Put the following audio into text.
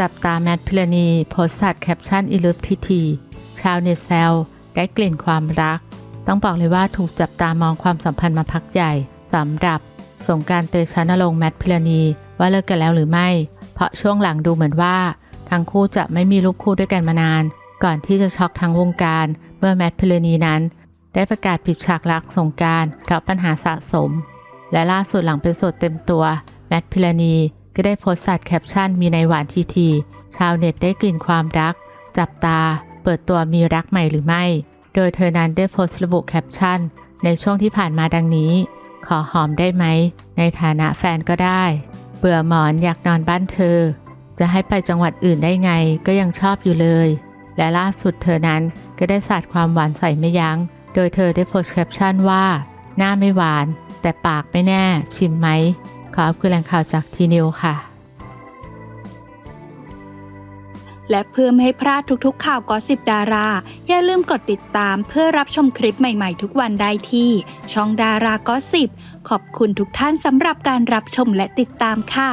จับตาแมทพิลานีโพสต์สัตว์แคปชั่นอิลุปทิทีชาวเน็ตแซวได้กลิ่นความรัก ต้องบอกเลยว่าถูกจับตามองความสัมพันธ์มาพักใหญ่สำหรับสงการเตชะนรงแมทพิลานีว่าเลิกกันแล้วหรือไม่ เพราะช่วงหลังดูเหมือนว่า ทั้งคู่จะไม่มีลูกคู่ด้วยกันมานาน ก่อนที่จะช็อกทั้งวงการเมื่อแมทพิลานีนั้น ได้ประกาศปิดฉากรักสงการเพราะปัญหาสะสม และล่าสุดหลังเป็นสดเต็มตัวแมทพิลานี ก็ได้โพสต์สัตว์แคปชั่นมีในหวานทีที ชาวเน็ตได้กลิ่นความรัก จับตา เปิดตัวมีรักใหม่หรือไม่ โดยเธอนั้นได้โพสต์ระบุแคปชั่น ในช่วงที่ผ่านมาดังนี้ ขอหอมได้ไหม ในฐานะแฟนก็ได้ เบื่อหมอนอยากนอนบ้านเธอ จะให้ไปจังหวัดอื่นได้ไงก็ยังชอบอยู่เลย และล่าสุดเธอนั้นก็ได้สาดความหวานใส่ไม่ยัง้ง โดยเธอได้โพสต์แคปชั่นว่า หน้าไม่หวาน แต่ปากไม่แน่ ชิมไหม ขอบคือแหล่งข่าวจากทีนิวค่ะ และเพื่อไม่ให้พลาดทุกๆ ข่าวกอสิบดารา อย่าลืมกดติดตามเพื่อรับชมคลิปใหม่ๆ ทุกวันได้ที่ ช่องดารากอสิบขอบคุณทุกท่านสำหรับการรับชมและติดตามค่ะ